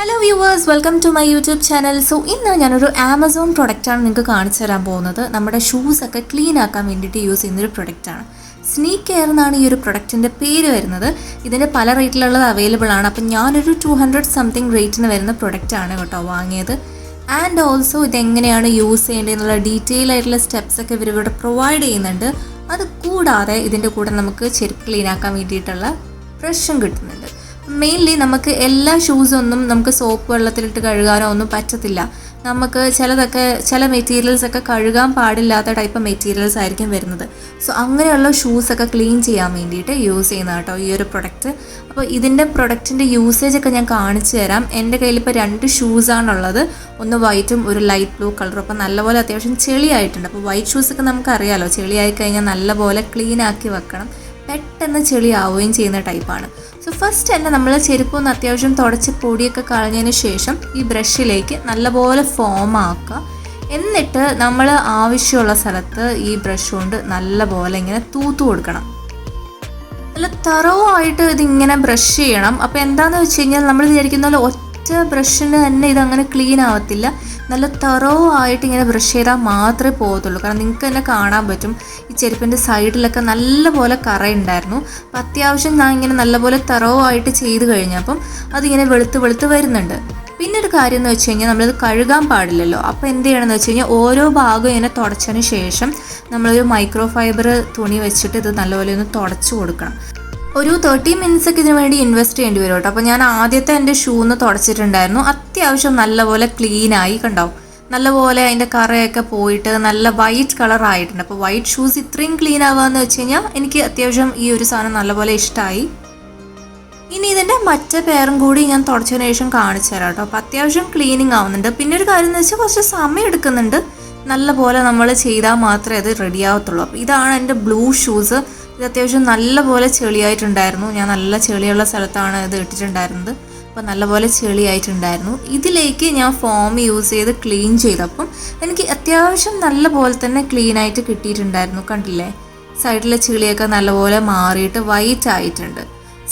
Hello viewers welcome to my YouTube channel so ഇന്ന് ഞാനൊരു Amazon പ്രൊഡക്റ്റാണ് നിങ്ങൾക്ക് കാണിച്ചു തരാൻ പോകുന്നത്. നമ്മുടെ ഷൂസൊക്കെ ക്ലീൻ ആക്കാൻ വേണ്ടിയിട്ട് യൂസ് ചെയ്യുന്നൊരു പ്രൊഡക്റ്റാണ് സ്നീക്ക് കെയർ എന്നാണ് ഈ ഒരു പ്രൊഡക്റ്റിന്റെ പേര് വരുന്നത്. ഇതിന്റെ പല റേറ്റിലുള്ളത് അവൈലബിൾ ആണ്. അപ്പം ഞാനൊരു ടു ഹൺഡ്രഡ് സംതിങ് റേറ്റിന് വരുന്ന പ്രൊഡക്റ്റാണ് കേട്ടോ വാങ്ങിയത്. ആൻഡ് ഓൾസോ ഇതെങ്ങനെയാണ് യൂസ് ചെയ്യേണ്ടത് എന്നുള്ള ഡീറ്റെയിൽ ആയിട്ടുള്ള സ്റ്റെപ്സ് ഒക്കെ ഇവർ ഇവിടെ പ്രൊവൈഡ് ചെയ്യുന്നുണ്ട്. അത് കൂടാതെ ഇതിന്റെ കൂടെ നമുക്ക് ചെരുപ്പ് ക്ലീൻ ആക്കാൻ വേണ്ടിയിട്ടുള്ള ബ്രഷും കിട്ടുന്നുണ്ട്. മെയിൻലി നമുക്ക് എല്ലാ ഷൂസൊന്നും നമുക്ക് സോപ്പ് വെള്ളത്തിലിട്ട് കഴുകാനോ ഒന്നും പറ്റത്തില്ല. നമുക്ക് ചിലതൊക്കെ ചില മെറ്റീരിയൽസ് ഒക്കെ കഴുകാൻ പാടില്ലാത്ത ടൈപ്പ് മെറ്റീരിയൽസ് ആയിരിക്കും വരുന്നത്. സോ അങ്ങനെയുള്ള ഷൂസൊക്കെ ക്ലീൻ ചെയ്യാൻ വേണ്ടിയിട്ട് യൂസ് ചെയ്യുന്ന കേട്ടോ ഈ ഒരു പ്രൊഡക്റ്റ് അപ്പോൾ ഇതിന്റെ പ്രൊഡക്റ്റിന്റെ യൂസേജ് ഒക്കെ ഞാൻ കാണിച്ചു തരാം. എന്റെ കയ്യിൽ ഇപ്പോൾ രണ്ട് ഷൂസാണുള്ളത് ഒന്ന് വൈറ്റും ഒരു ലൈറ്റ് ബ്ലൂ കളറും അപ്പോൾ നല്ലപോലെ അത്യാവശ്യം ചെളിയായിട്ടുണ്ട്. അപ്പോൾ വൈറ്റ് ഷൂസൊക്കെ നമുക്കറിയാമല്ലോ അറിയാലോ ചെളിയായി കഴിഞ്ഞാൽ നല്ലപോലെ ക്ലീൻ ആക്കി വെക്കണം. പെട്ടെന്ന് ചെളിയാവുകയും ചെയ്യുന്ന ടൈപ്പാണ്. സോ ഫസ്റ്റ് തന്നെ നമ്മൾ ചെരുപ്പൊന്ന് അത്യാവശ്യം തുടച്ച് പൊടിയൊക്കെ കളഞ്ഞതിന് ശേഷം ഈ ബ്രഷിലേക്ക് നല്ലപോലെ ഫോം ആക്കുക. എന്നിട്ട് നമ്മൾ ആവശ്യമുള്ള സ്ഥലത്ത് ഈ ബ്രഷ് കൊണ്ട് നല്ലപോലെ ഇങ്ങനെ തൂത്തു കൊടുക്കണം. നല്ല തറവായിട്ട് ഇതിങ്ങനെ ബ്രഷ് ചെയ്യണം. അപ്പോൾ എന്താണെന്ന് വെച്ച് കഴിഞ്ഞാൽ നമ്മൾ വിചാരിക്കുന്ന പോലെ ഒറ്റ ബ്രഷിന് തന്നെ ഇതങ്ങനെ ക്ലീൻ ആവത്തില്ല. നല്ല തറോ ആയിട്ട് ഇങ്ങനെ ബ്രഷ് ചെയ്താൽ മാത്രമേ പോകത്തുള്ളൂ. കാരണം നിങ്ങൾക്ക് തന്നെ കാണാൻ പറ്റും. ഈ ചെരുപ്പിന്റെ സൈഡിലൊക്കെ നല്ലപോലെ കറയുണ്ടായിരുന്നു അപ്പം അത്യാവശ്യം ഞാൻ ഇങ്ങനെ നല്ലപോലെ തറോ ആയിട്ട് ചെയ്ത് കഴിഞ്ഞപ്പം അതിങ്ങനെ വെളുത്ത് വെളുത്ത് വരുന്നുണ്ട്. പിന്നെ ഒരു കാര്യം എന്ന് വെച്ച് കഴിഞ്ഞാൽ നമ്മളത് കഴുകാൻ പാടില്ലല്ലോ. അപ്പോൾ എന്ത് ചെയ്യണമെന്ന് വെച്ച് കഴിഞ്ഞാൽ ഓരോ ഭാഗവും ഇങ്ങനെ തുടച്ചതിന് ശേഷം നമ്മളൊരു മൈക്രോ ഫൈബർ തുണി വെച്ചിട്ട് ഇത് നല്ലപോലെ ഒന്ന് തുടച്ചു കൊടുക്കണം. ഒരു തേർട്ടി മിനിറ്റ്സ് ഒക്കെ ഇതിനു വേണ്ടി ഇൻവെസ്റ്റ് ചെയ്യേണ്ടി വരും കേട്ടോ. അപ്പോൾ ഞാൻ ആദ്യത്തെ എന്റെ ഷൂ ഒന്ന് തുടച്ചിട്ടുണ്ടായിരുന്നു. അത്യാവശ്യം നല്ലപോലെ ക്ലീൻ ആയി കണ്ടോ? നല്ലപോലെ അതിന്റെ കറയൊക്കെ പോയിട്ട് നല്ല വൈറ്റ് കളർ ആയിട്ടുണ്ട്. അപ്പോൾ വൈറ്റ് ഷൂസ് ഇത്രയും ക്ലീൻ ആവാന്ന് വെച്ച് കഴിഞ്ഞാൽ എനിക്ക് അത്യാവശ്യം ഈ ഒരു സാധനം നല്ലപോലെ ഇഷ്ടമായി ഇനി ഇതിന്റെ മറ്റേ പേരും കൂടി ഞാൻ തുടച്ചതിന് ശേഷം കാണിച്ചു തരാം കേട്ടോ. അപ്പോൾ അത്യാവശ്യം ക്ലീനിങ് ആവുന്നുണ്ട്. പിന്നെ ഒരു കാര്യം എന്ന് വെച്ചാൽ കുറച്ച് സമയം എടുക്കുന്നുണ്ട്. നല്ലപോലെ നമ്മൾ ചെയ്താൽ മാത്രമേ അത് റെഡി ആവത്തുള്ളൂ. അപ്പോൾ ഇതാണ് എന്റെ ബ്ലൂ ഷൂസ് ഇത് അത്യാവശ്യം നല്ലപോലെ ചെളിയായിട്ടുണ്ടായിരുന്നു. ഞാൻ നല്ല ചെളിയുള്ള സ്ഥലത്താണ് ഇത് ഇട്ടിട്ടുണ്ടായിരുന്നത്. അപ്പോൾ നല്ലപോലെ ചെളിയായിട്ടുണ്ടായിരുന്നു. ഇതിലേക്ക് ഞാൻ ഫോം യൂസ് ചെയ്ത് ക്ലീൻ ചെയ്തപ്പം എനിക്ക് അത്യാവശ്യം നല്ല പോലെ തന്നെ ക്ലീൻ ആയിട്ട് കിട്ടിയിട്ടുണ്ടായിരുന്നു. കണ്ടില്ലേ? സൈഡിലെ ചെളിയൊക്കെ നല്ലപോലെ മാറിയിട്ട് വൈറ്റ് ആയിട്ടുണ്ട്.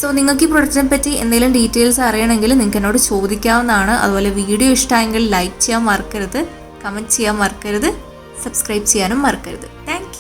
സോ നിങ്ങൾക്ക് ഈ പ്രൊഡക്റ്റിനെ പറ്റി എന്തെങ്കിലും ഡീറ്റെയിൽസ് അറിയണമെങ്കിൽ നിങ്ങൾക്ക് എന്നോട് ചോദിക്കാവുന്നതാണ്. അതുപോലെ വീഡിയോ ഇഷ്ടമായെങ്കിൽ ലൈക്ക് ചെയ്യാൻ മറക്കരുത്. കമന്റ് ചെയ്യാൻ മറക്കരുത്. സബ്സ്ക്രൈബ് ചെയ്യാനും മറക്കരുത്. താങ്ക്